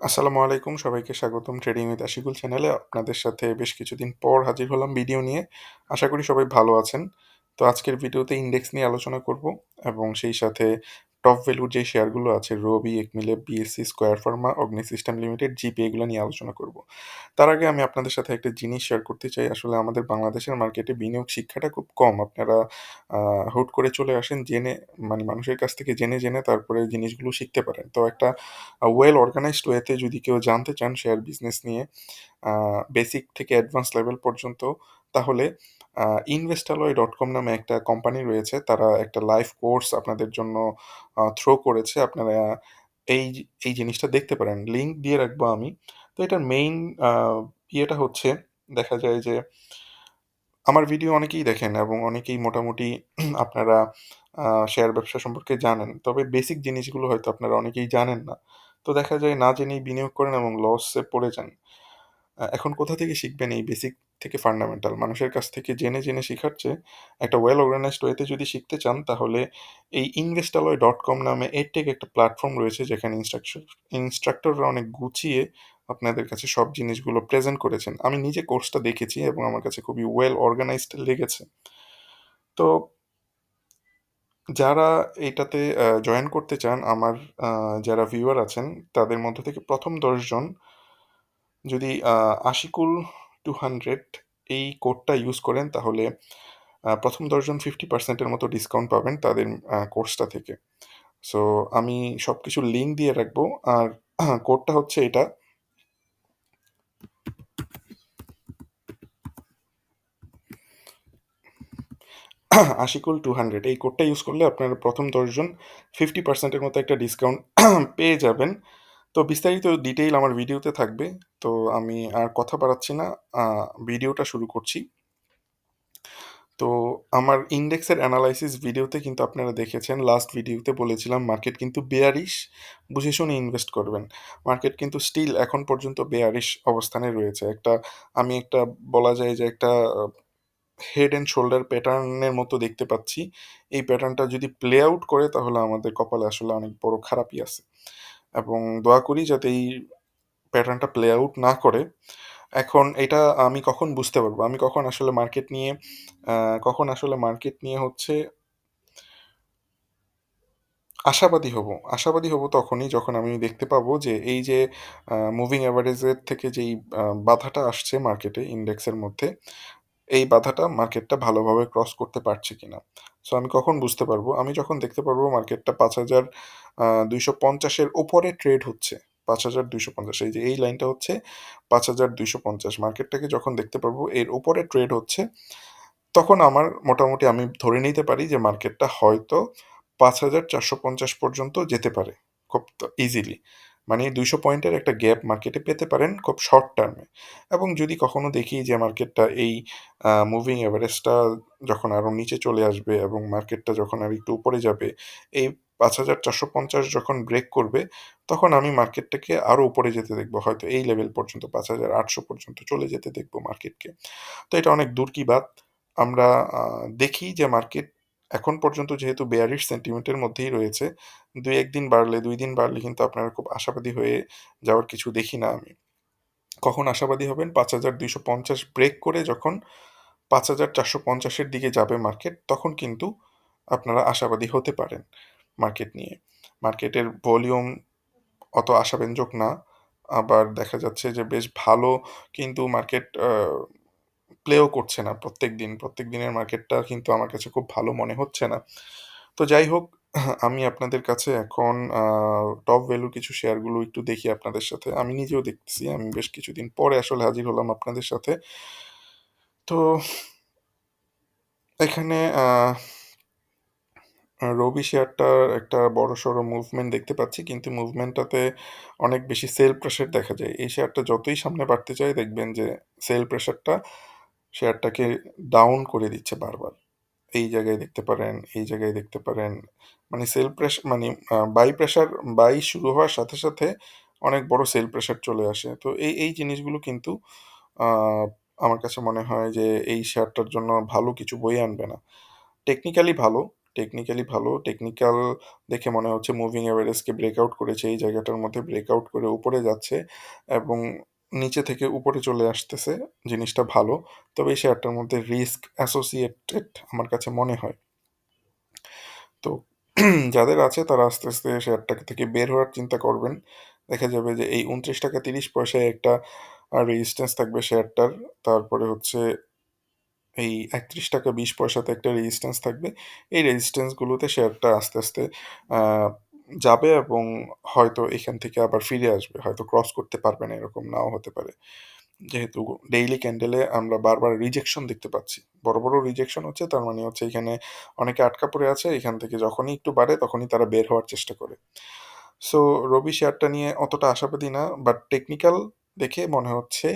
আসসালামু আলাইকুম, সবাইকে স্বাগতম ট্রেডিং উইথ আশিকুল চ্যানেলে আপনাদের সাথে বেশ কিছুদিন পর হাজির হলাম ভিডিও নিয়ে। আশা করি সবাই ভালো আছেন। তো আজকের ভিডিওতে ইন্ডেক্স নিয়ে আলোচনা করব এবং সেই সাথে টপ ভ্যালুর যে শেয়ারগুলো আছে Robi একমিলে BSC square pharma Agni system limited GP এগুলো নিয়ে আলোচনা করব। তার আগে আমি আপনাদের সাথে একটা জিনিস শেয়ার করতে চাই। আসলে আমাদের বাংলাদেশের মার্কেটে বিনিয়োগ শিক্ষাটা খুব কম। আপনারা হুট করে চলে আসেন, জেনে মানে মানুষের কাছ থেকে জেনে জেনে তারপরে জিনিসগুলো শিখতে পারেন। তো একটা ওয়েল অর্গানাইজড ওয়েতে যদি কেউ জানতে চান শেয়ার বিজনেস নিয়ে বেসিক থেকে অ্যাডভান্স লেভেল পর্যন্ত, তাহলে ইনভেস্টালয় ডট কম নামে একটা কোম্পানি রয়েছে। তারা একটা লাইভ কোর্স আপনাদের জন্য থ্রো করেছে। আপনারা এই এই জিনিসটা দেখতে পারেন। লিঙ্ক দিয়ে রাখব আমি। তো এটার মেইন ইয়েটা হচ্ছে, দেখা যায় যে আমার ভিডিও অনেকেই দেখেন এবং অনেকেই মোটামুটি আপনারা শেয়ার ব্যবসা সম্পর্কে জানেন। তবে বেসিক জিনিসগুলো হয়তো আপনারা অনেকেই জানেন না। তো দেখা যায় না জেনেই বিনিয়োগ করেন এবং লসে পড়ে যান। এখন কোথা থেকে শিখবেন এই বেসিক থেকে ফান্ডামেন্টাল মানুষের কাছ থেকে জেনে জেনে শেখার চেয়ে একটা ওয়েল অর্গানাইজড ওয়েতে যদি শিখতে চান, তাহলে এই ইনভেস্টালয় ডট কম নামে এরটেক একটা প্ল্যাটফর্ম রয়েছে, যেখানে ইনস্ট্রাকশন ইনস্ট্রাক্টররা অনেক গুছিয়ে আপনাদের কাছে সব জিনিসগুলো প্রেজেন্ট করেছেন। আমি নিজে কোর্সটা দেখেছি এবং আমার কাছে খুবই ওয়েল অর্গানাইজড লেগেছে। তো যারা এইটাতে জয়েন করতে চান, আমার যারা ভিউয়ার আছেন, তাদের মধ্য থেকে প্রথম দশজন যদি আশিকুল টু হান্ড্রেড এই কোডটা ইউজ করেন, তাহলে প্রথম দশজন ফিফটি পার্সেন্টের মতো ডিসকাউন্ট পাবেন তাদের কোর্সটা থেকে। সো আমি সব কিছু লিঙ্ক দিয়ে রাখব। আর কোডটা হচ্ছে এটা। আশিকুল টু হান্ড্রেড এই কোডটা ইউজ করলে আপনারা প্রথম দশজন ফিফটি পার্সেন্টের মতো একটা ডিসকাউন্ট পেয়ে যাবেন। তো বিস্তারিত ডিটেইল আমার ভিডিওতে থাকবে, তো আমি আর কথা বাড়াচ্ছি না ভিডিওটা শুরু করছি। তো আমার ইন্ডেক্সের অ্যানালাইসিস ভিডিওতে কিন্তু আপনারা দেখেছেন লাস্ট ভিডিওতে বলেছিলাম মার্কেট কিন্তু বেয়ারিশ বুঝে শুনে ইনভেস্ট করবেন। মার্কেট কিন্তু স্টিল এখন পর্যন্ত বেয়ারিশ অবস্থানে রয়েছে। একটা, আমি একটা বলা যায় যে একটা হেড অ্যান্ড শোল্ডার প্যাটার্নের মতো দেখতে পাচ্ছি। এই প্যাটার্নটা যদি প্লে আউট করে তাহলে আমাদের কপালে আসলে অনেক বড় খারাপই আছে। এবং দোয়া করি যাতে এই প্যাটার্নটা প্লে আউট না করে। এখন এটা আমি কখন বুঝতে পারব? আমি কখন আসলে মার্কেট নিয়ে কখন আসলে মার্কেট নিয়ে হচ্ছে আশাবাদী হব? আশাবাদী হব তখনই যখন আমি দেখতে পাবো যে এই যে মুভিং অ্যাভারেজের থেকে যেই বাধাটা আসছে মার্কেটে ইন্ডেক্সের মধ্যে, এই বাধাটা মার্কেটটা ভালোভাবে ক্রস করতে পারছে কিনা। সো আমি কখন বুঝতে পারব? আমি যখন দেখতে পারব মার্কেটটা পাঁচ হাজার দুইশো পঞ্চাশের ওপরে ট্রেড হচ্ছে, পাঁচ হাজার দুইশো পঞ্চাশ। এই যে এই লাইনটা হচ্ছে পাঁচ হাজার দুইশো পঞ্চাশ। মার্কেটটাকে যখন দেখতে পারব এর ওপরে ট্রেড হচ্ছে, তখন আমার মোটামুটি আমি ধরে নিতে পারি যে মার্কেটটা হয়তো পাঁচ হাজার চারশো পঞ্চাশ পর্যন্ত যেতে পারে, খুব ইজিলি মানে দুইশো পয়েন্টের একটা গ্যাপ মার্কেটে পেতে পারেন খুব শর্ট টার্মে এবং যদি কখনো দেখি যে মার্কেটটা এই মুভিং এভারেজটা যখন আরও নিচে চলে আসবে এবং মার্কেটটা যখন আর একটু উপরে যাবে, এই পাঁচ হাজার চারশো পঞ্চাশ যখন ব্রেক করবে, তখন আমি মার্কেটটাকে আরও উপরে যেতে দেখব। হয়তো এই লেভেল পর্যন্ত, পাঁচ হাজার আটশো পর্যন্ত চলে যেতে দেখব মার্কেটকে তো এটা অনেক দূর কি বাত। আমরা দেখি যে মার্কেট এখন পর্যন্ত যেহেতু বেয়ারিশ সেন্টিমেন্টের মধ্যেই রয়েছে, দুই একদিন বাড়লে, দুই দিন বাড়লে কিন্তু আপনারা খুব আশাবাদী হয়ে যাওয়ার কিছু দেখি না আমি। কখন আশাবাদী হবেন? পাঁচ হাজার দুইশো পঞ্চাশ ব্রেক করে যখন পাঁচ হাজার চারশো পঞ্চাশের দিকে যাবে মার্কেট তখন কিন্তু আপনারা আশাবাদী হতে পারেন। মার্কেট নিয়ে। মার্কেটের ভলিউম অত আশাব্যঞ্জক না। আবার দেখা যাচ্ছে যে বেশ ভালো কিন্তু মার্কেট প্লেও করছে না প্রত্যেক দিন। প্রত্যেক দিনের মার্কেটটা কিন্তু আমার কাছে খুব ভালো মনে হচ্ছে না। তো যাই হোক, আমি আপনাদের কাছে এখন টপ ভ্যালুর কিছু শেয়ারগুলো একটু দেখি আপনাদের সাথে। আমি নিজেও দেখতেছি, আমি বেশ কিছুদিন পরে আসলে হাজির হলাম আপনাদের সাথে। তো এখানে রবি শেয়ারটার একটা বড় সড়ো মুভমেন্ট দেখতে পাচ্ছি, কিন্তু মুভমেন্টটাতে অনেক বেশি সেল প্রেশার দেখা যায়। এই শেয়ারটা যতই সামনে বাড়তে চায় দেখবেন যে সেল প্রেশারটা শেয়ারটাকে ডাউন করে দিচ্ছে বারবার। এই জায়গায় দেখতে পারেন, এই জায়গায় দেখতে পারেন। মানে সেল প্রেশার মানে বাই প্রেশার বাই শুরু হওয়ার সাথে সাথে অনেক বড় সেল প্রেশার চলে আসে। তো এই এই জিনিসগুলো কিন্তু আমার কাছে মনে হয় যে এই শেয়ারটার জন্য ভালো কিছু বই আনবে না। টেকনিক্যালি ভালো টেকনিক্যালি ভালো। টেকনিক্যাল দেখে মনে হচ্ছে মুভিং অ্যাভারেজকে ব্রেকআউট করেছে। এই জায়গাটার মধ্যে ব্রেকআউট করে উপরে যাচ্ছে এবং নিচে থেকে উপরে চলে আসতেছে জিনিসটা ভালো। তবে এই শেয়ারটার মধ্যে রিস্ক অ্যাসোসিয়েটেড আমার কাছে মনে হয়। তো যাদের আছে তারা আস্তে আস্তে শেয়ারটাকে থেকে বের হওয়ার চিন্তা করবেন। দেখা যাবে যে এই উনত্রিশ টাকা তিরিশ পয়সায় একটা রেজিস্ট্যান্স থাকবে শেয়ারটার। তারপরে হচ্ছে এই একত্রিশ টাকা বিশ পয়সাতে একটা রেজিস্ট্যান্স থাকবে। এই রেজিস্ট্যান্সগুলোতে শেয়ারটা আস্তে আস্তে যাবে এবং হয়তো এখান থেকে আবার ফিরে আসবে। হয়তো ক্রস করতে পারবে না, এরকম নাও হতে পারে। যেহেতু ডেইলি ক্যান্ডেলে আমরা বারবার রিজেকশন দেখতে পাচ্ছি। বড় বড় রিজেকশন হচ্ছে, তার মানে হচ্ছে এখানে অনেকে আটকা পড়ে আছে। এখান থেকে যখনই একটু বাড়ে, তখনই তারা বের হওয়ার চেষ্টা করে। সো রবি শেয়ারটা নিয়ে অতটা আশাবাদী না বাট টেকনিক্যাল দেখে মনে হচ্ছে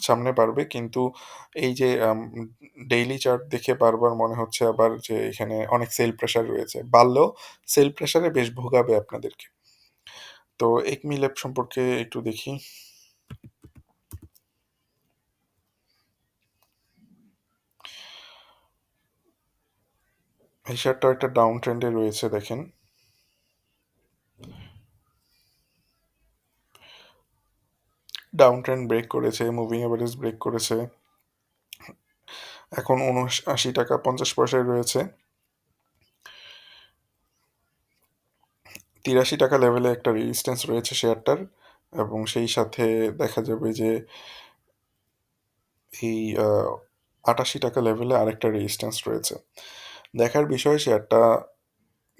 সামনে বাড়বে কিন্তু এই যে ডেইলি চার্ট দেখে বারবার মনে হচ্ছে আবার যে, এখানে অনেক সেল প্রেশার রয়েছে। বাড়লেও সেল প্রেশারে বেশ ভোগাবে আপনাদেরকে। তো এক মিলেপ সম্পর্কে একটু দেখি। এই শেয়ারটা একটা ডাউন ট্রেন্ডে রয়েছে, দেখেন। ডাউন ট্রেন্ড ব্রেক করেছে মুভিং অ্যাভারেজ ব্রেক করেছে। এখন উনআশি টাকা পঞ্চাশ পয়সায় রয়েছে। তিরাশি টাকা লেভেলে একটা রেজিস্ট্যান্স রয়েছে শেয়ারটার এবং সেই সাথে দেখা যাবে যে এই আটাশি টাকা লেভেলে আরেকটা রেজিস্ট্যান্স রয়েছে। দেখার বিষয় শেয়ারটা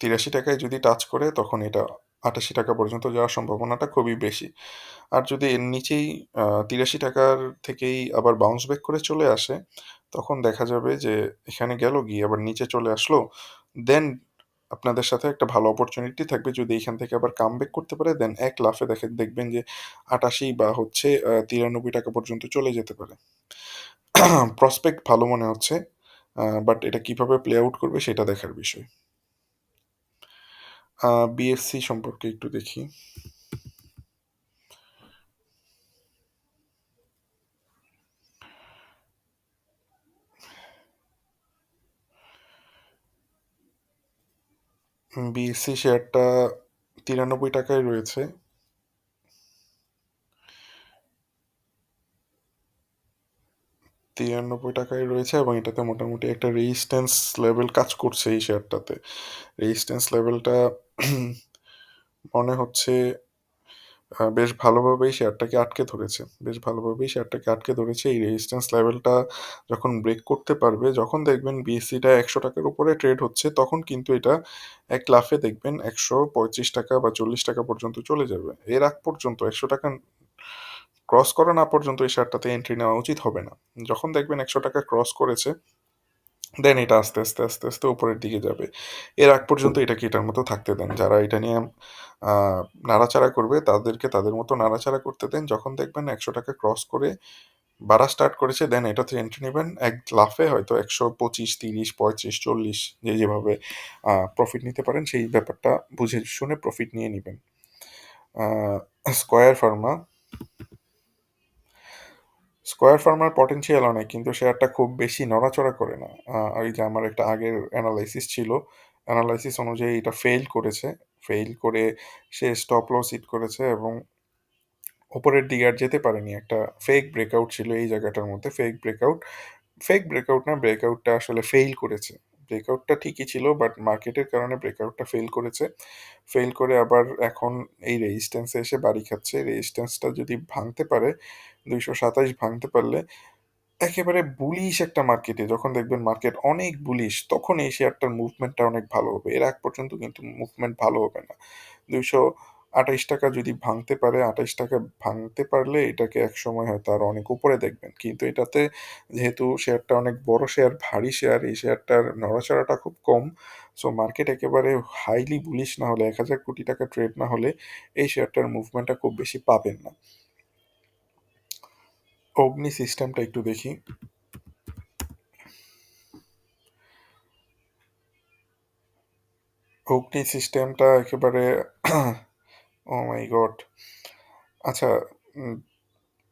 তিরাশি টাকায় যদি টাচ করে তখন এটা আটাশি টাকা পর্যন্ত যাওয়ার সম্ভাবনাটা খুবই বেশি। আর যদি এর নিচেই তিরাশি টাকার থেকেই আবার বাউন্স ব্যাক করে চলে আসে, তখন দেখা যাবে যে এখানে গেল, গিয়ে আবার নিচে চলে আসলো দেন আপনাদের সাথে একটা ভালো অপরচুনিটি থাকবে। যদি এখান থেকে আবার কাম ব্যাক করতে পারে দেন এক লাফে দেখে, দেখবেন যে আটাশি বা হচ্ছে তিরানব্বই টাকা পর্যন্ত চলে যেতে পারে। প্রসপেক্ট ভালো মনে হচ্ছে বাট এটা কীভাবে প্লে আউট করবে সেটা দেখার বিষয়। বিএসসি সম্পর্কে একটু দেখি। বিএসসি শেয়ারটা তিরানব্বই টাকায় রয়েছে। তিরানব্বই টাকায় রয়েছে এবং এটাতে মোটামুটি একটা রেজিস্ট্যান্স লেভেল কাজ করছে এই শেয়ারটাতে রেজিস্ট্যান্স লেভেলটা মনে হচ্ছে বেশ ভালোভাবেই শেয়ারটাকে আটকে ধরেছে। বেশ ভালোভাবেই শেয়ারটাকে আটকে ধরেছে। এই রেজিস্ট্যান্স লেভেলটা যখন ব্রেক করতে পারবে, যখন দেখবেন বিএসসিটা একশো টাকার উপরে ট্রেড হচ্ছে, তখন কিন্তু এটা এক লাফে দেখবেন একশো পঁয়ত্রিশ টাকা বা চল্লিশ টাকা পর্যন্ত চলে যাবে। এর আগ পর্যন্ত, একশো টাকা ক্রস করা না পর্যন্ত এই শেয়ারটাতে এন্ট্রি নেওয়া উচিত হবে না। যখন দেখবেন একশো টাকা ক্রস করেছে দেন এটা আস্তে আস্তে আস্তে আস্তে উপরের দিকে যাবে। এর আগ পর্যন্ত এটাকে এটার মতো থাকতে দেন। যারা এটা নিয়ে নাড়াচাড়া করবে তাদেরকে তাদের মতো নাড়াচাড়া করতে দেন। যখন দেখবেন একশো টাকা ক্রস করে বাড়া স্টার্ট করেছে দেন এটাতে এন্ট্রি নেবেন। এক লাফে হয়তো একশো পঁচিশ তিরিশ পঁয়ত্রিশ চল্লিশ যে যেভাবে প্রফিট নিতে পারেন সেই ব্যাপারটা বুঝে শুনে প্রফিট নিয়ে নেবেন। স্কোয়ার ফার্মা স্কোয়ার ফার্মার পটেনশিয়াল অনেক, কিন্তু শেয়ারটা খুব বেশি নড়াচড়া করে না। ওই যে আমার একটা আগের অ্যানালাইসিস ছিল অ্যানালাইসিস অনুযায়ী এটা ফেল করেছে। ফেল করে সে স্টপ লস হিট করেছে এবং ওপরের দিকে আর যেতে পারেনি। একটা ফেক ব্রেকআউট ছিল এই জায়গাটার মধ্যে ফেক ব্রেকআউট ফেক ব্রেকআউট না ব্রেকআউটটা আসলে ফেল করেছে। ব্রেকআউটটা ঠিকই ছিল বাট মার্কেটের কারণে ব্রেকআউটটা ফেল করেছে। ফেল করে আবার এখন এই রেজিস্ট্যান্সে এসে বাড়ি খাচ্ছে। রেজিস্ট্যান্সটা যদি ভাঙতে পারে দুইশো সাতাইশ ভাঙতে পারলে একেবারে বুলিশ একটা মার্কেটে যখন দেখবেন মার্কেট অনেক বুলিশ তখন এই শেয়ারটার মুভমেন্টটা অনেক ভালো হবে। এর আগ পর্যন্ত কিন্তু মুভমেন্ট ভালো হবে না। দুইশো আঠাইশ টাকা যদি ভাঙতে পারে আঠাইশ টাকা ভাঙতে পারলে এটাকে এক সময় হয়তো আরও অনেক উপরে দেখবেন। কিন্তু এটাতে যেহেতু শেয়ারটা অনেক বড় শেয়ার ভারী শেয়ার এই শেয়ারটার নড়াচড়াটা খুব কম সো মার্কেট একেবারে হাইলি বুলিশ না হলে, এক হাজার কোটি টাকা ট্রেড না হলে এই শেয়ারটার মুভমেন্টটা খুব বেশি পাবেন না। অগ্নি সিস্টেমটা একটু দেখি। অগ্নি সিস্টেমটা একেবারে ও মাই গড আচ্ছা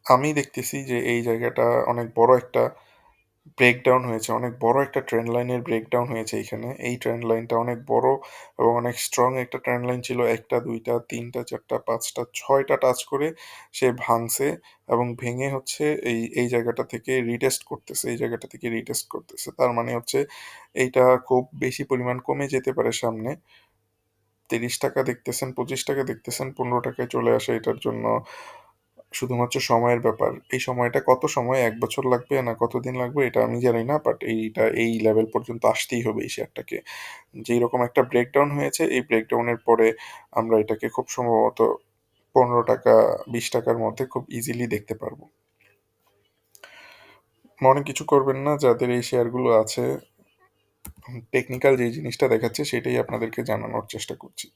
আমি দেখতেছি যে এই জায়গাটা অনেক বড় একটা ব্রেকডাউন হয়েছে। অনেক বড় একটা ট্রেন লাইনের ব্রেকডাউন হয়েছে এইখানে। এই ট্রেন লাইনটা অনেক বড় এবং অনেক স্ট্রং একটা ট্রেন লাইন ছিল। ১ টা, ২ টা, ৩ টা, ৪ টা, ৫ টা, ৬ টা টাচ করে সে ভাঙছে এবং ভেঙে হচ্ছে এই এই জায়গাটা থেকে রিটেস্ট করতেছে। এই জায়গাটা থেকে রিটেস্ট করতেছে। তার মানে হচ্ছে এইটা খুব বেশি পরিমাণ কমে যেতে পারে সামনে। ৳৩০ দেখতেছেন, ৳২৫ দেখতেছেন, পনেরো টাকায় চলে আসে এটার জন্য শুধুমাত্র সময়ের ব্যাপার। এই সময়টা কত সময় এক বছর লাগবে না কতদিন লাগবে এটা আমি জানি না। বাট এইটা, এই লেভেল পর্যন্ত আসতেই হবে এই শেয়ারটাকে। যেই রকম একটা ব্রেকডাউন হয়েছে, এই ব্রেকডাউনের পরে আমরা এটাকে খুব সম্ভবত পনেরো টাকা, বিশ টাকার মধ্যে খুব ইজিলি দেখতে পারব। মনে কিছু করবেন না, যাদের এই শেয়ারগুলো আছে টেকনিক্যাল যে জিনিসটা দেখাচ্ছে, সেটাই আপনাদেরকে জানানোর চেষ্টা করছি।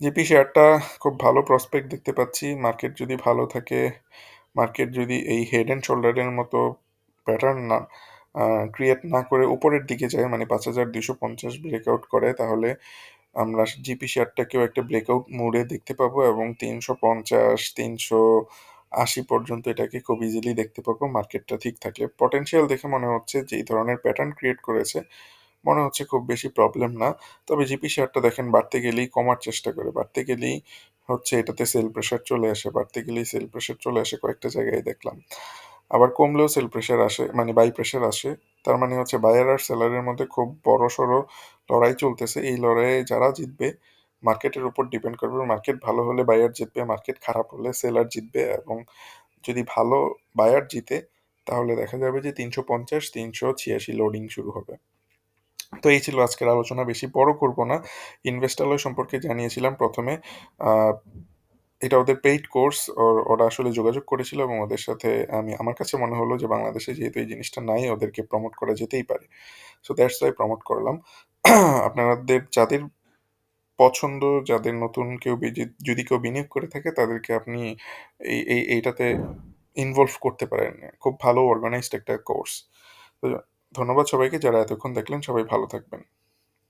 জিপি শেয়ারটা খুব ভালো প্রসপেক্ট দেখতে পাচ্ছি। মার্কেট যদি ভালো থাকে, মার্কেট যদি এই হেড অ্যান্ড শোল্ডারের মতো প্যাটার্ন না ক্রিয়েট না করে উপরের দিকে যায় মানে ৫,২৫০ ব্রেকআউট করে তাহলে আমরা জিপি শেয়ারটাকেও একটা ব্রেকআউট মোডে দেখতে পাবো এবং ৩৫০, ৩৮০ পর্যন্ত এটাকে খুব ইজিলি দেখতে পাবো মার্কেটটা ঠিক থাকলে। পটেনশিয়াল দেখে মনে হচ্ছে যে এই ধরনের প্যাটার্ন ক্রিয়েট করেছে, মনে হচ্ছে খুব বেশি প্রবলেম না। তবে জিপি শেয়ারটা দেখেন বাড়তে গেলেই কমার চেষ্টা করে। বাড়তে গেলেই হচ্ছে এটাতে সেল প্রেশার চলে আসে। বাড়তে গেলেই সেল প্রেশার চলে আসে কয়েকটা জায়গায় দেখলাম। আবার কমলেও সেল প্রেশার আসে মানে বাই প্রেশার আসে। তার মানে হচ্ছে বায়ার আর সেলারের মধ্যে খুব বড়সড় লড়াই চলতেছে। এই লড়াইয়ে যারা জিতবে মার্কেটের উপর ডিপেন্ড করবে। মার্কেট ভালো হলে বায়ার জিতবে, মার্কেট খারাপ হলে সেলার জিতবে এবং যদি ভালো বায়ার জিতে তাহলে দেখা যাবে যে ৩৫০, ৩৮৬ লোডিং শুরু হবে। তো এই ছিল আজকের আলোচনা। বেশি বড় করব না। ইনভেস্টালয় সম্পর্কে জানিয়েছিলাম প্রথমে এটা ওদের পেইড কোর্স। ওর আসলে যোগাযোগ করেছিল এবং ওদের সাথে আমি আমার কাছে মনে হলো যে বাংলাদেশে যেহেতু এই জিনিসটা নাই ওদেরকে প্রমোট করা যেতেই পারে। সো দ্যাটস ওয়াই প্রমোট করলাম। আপনাদের যাদের পছন্দ, যাদের নতুন কেউ যদি কেউ বিনিয়োগ করে থাকে তাদেরকে আপনি এই এই এইটাতে ইনভলভ করতে পারেন। খুব ভালো অর্গানাইজড একটা কোর্স। তো ধন্যবাদ সবাইকে যারা এতক্ষণ দেখলেন। সবাই ভালো থাকবেন।